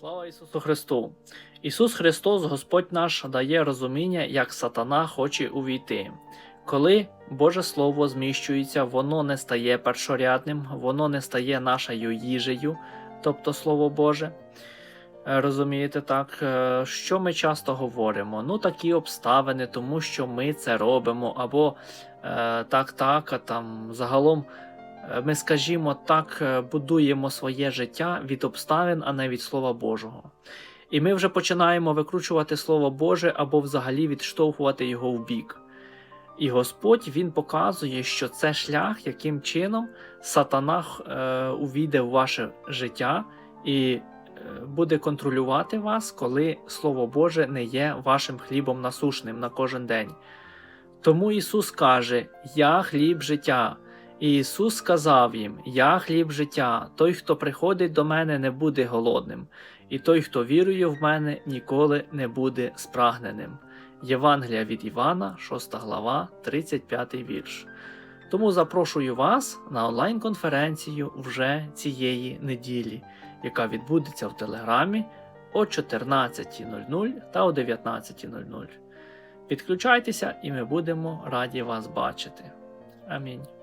Слава Ісусу Христу! Ісус Христос, Господь наш, дає розуміння, як сатана хоче увійти. Коли Боже Слово зміщується, воно не стає першорядним, воно не стає нашою їжею, тобто Слово Боже. Е, Розумієте, так, Е, що ми часто говоримо? Ну, такі обставини, тому що ми це робимо, або е, так, так, а там загалом ми, скажімо так, е, будуємо своє життя від обставин, а не від Слова Божого. І ми вже починаємо викручувати Слово Боже або взагалі відштовхувати його в бік. І Господь Він показує, що це шлях, яким чином сатана е, увійде в ваше життя і е, буде контролювати вас, коли Слово Боже не є вашим хлібом насушним на кожен день. Тому Ісус каже: Я хліб життя. І Ісус сказав їм: Я хліб життя, той, хто приходить до мене, не буде голодним, і той, хто вірує в мене, ніколи не буде спрагненим. Євангелія від Івана, 6 глава, 35 вірш. Тому запрошую вас на онлайн-конференцію вже цієї неділі, яка відбудеться в Телеграмі о 14.00 та о 19.00. Підключайтеся, і ми будемо раді вас бачити. Амінь.